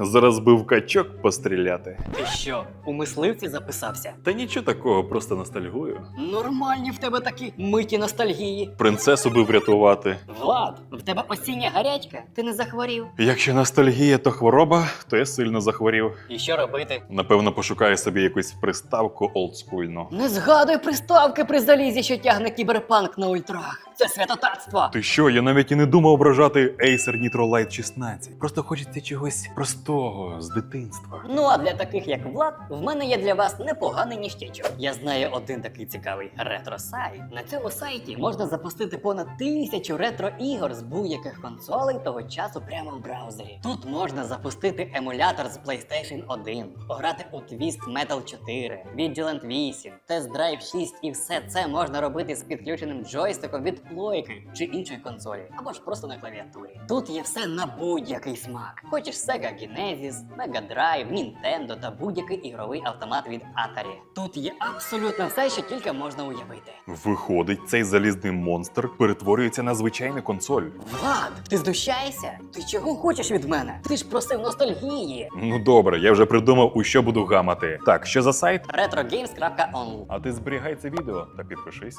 зараз би в качок постріляти. Ти що, у мисливці записався? Та нічого такого, просто ностальгую. Нормальні в тебе такі миті ностальгії. Принцесу би врятувати. Влад, в тебе осіння гарячка? Ти не захворів? Якщо ностальгія, то хвороба, то я сильно захворів. І що робити? Напевно, пошукаю собі якусь приставку олдскульну. Не згадуй приставки при залізі, що тягне кіберпанк на ультрах. Це святотатство. Ти що, я навіть і не думав ображати Acer Nitro Lite 16. Просто хочеться чогось простого з дитинства. Ну а для таких як Влад, в мене є для вас непоганий ніштячок. Я знаю один такий цікавий ретро-сайт. На цьому сайті можна запустити понад тисячу ретро-ігор з будь-яких консолей того часу прямо в браузері. Тут можна запустити емулятор з PlayStation 1, пограти у Twist Metal 4, Vigilant 8, Test Drive 6 і все це можна робити з підключеним джойстиком від плойки чи іншої консолі, або ж просто на клавіатурі. Тут є все на будь-який смак. Хочеш Sega Genesis, Mega Drive, Nintendo та будь-який ігровий автомат від Atari. Тут є абсолютно все, що тільки можна уявити. Виходить, цей залізний монстр перетворюється на звичайну консоль. Влад, ти здущаєшся? Ти чого хочеш від мене? Ти ж просив ностальгії. Ну добре, я вже придумав, у що буду гамати. Так, що за сайт? retrogames.on А ти зберігай це відео та підпишись.